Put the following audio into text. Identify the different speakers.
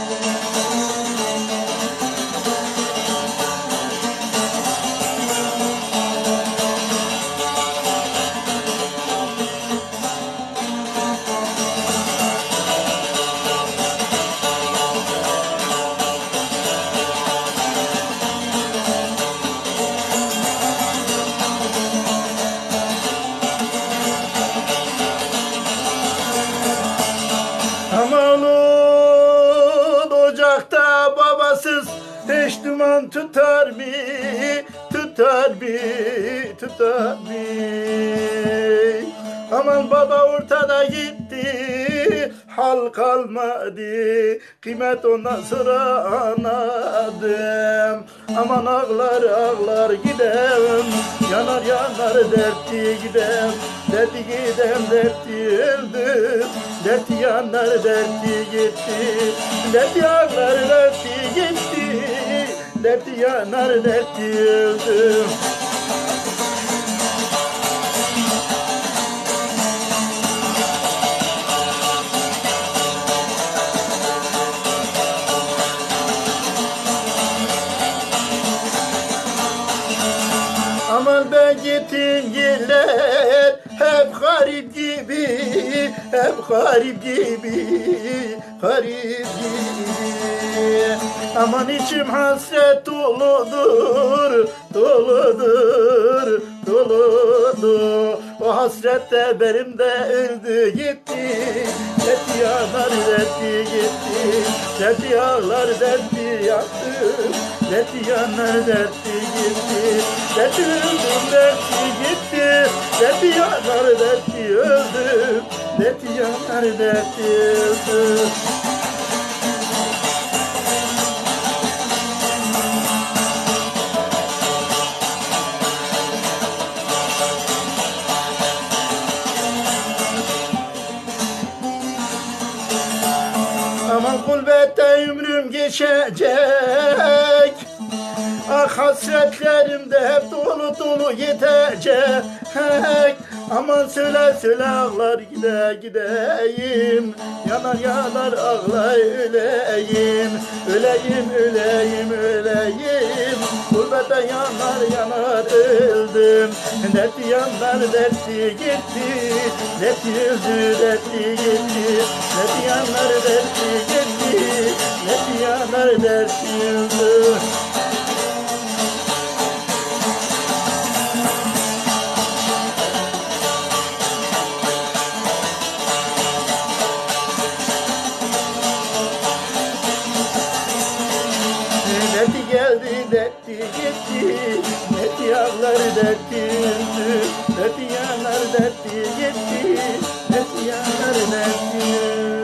Speaker 1: Aman ol ocakta babasız hiç duman tutar mı? Tutar mı? Tutar mı? Aman baba ortada gitti Hal kalmadı Kıymet ondan sonra anladım Aman ağlar ağlar gidem Yanar yanar dertli gidem Dertli gidem dertli öldüm Dertli yanar dertli gitti Dertli ağlar dertli gitti. Dertli yanar dertli öldüm Gittim yerler hep garip gibi Hep garip gibi Garip gibi. Aman içim hasret doludur Doludur Doludur O hasrette benim de öldü gitti. Dertli yanar dertli gitti. Dertli ağlar dertli yaktı. Dertli yanar dertli gitti. Dertli öldüm dertli gitti. Dertli yanar dertli öldüm. Dertli yanar dertli öldüm Aman gurbette ömrüm geçecek. Ah hasretlerim de hep dolu dolu yetecek. Aman söyle söyle ağlar gide gideyim. Yanar yanar ağlar öleyim. Öleyim öleyim öleyim. Gurbette yanar yanar öldüm. Dertli yanar dertli gitti. Dertli öldü dertli gitti. Dertli yanar dertli gitti öldü Derdi geldi, derdi gitti. Derdi yağlar, derdi öldü Derdi yanar, derdi gitti. Derdi yanar, derdi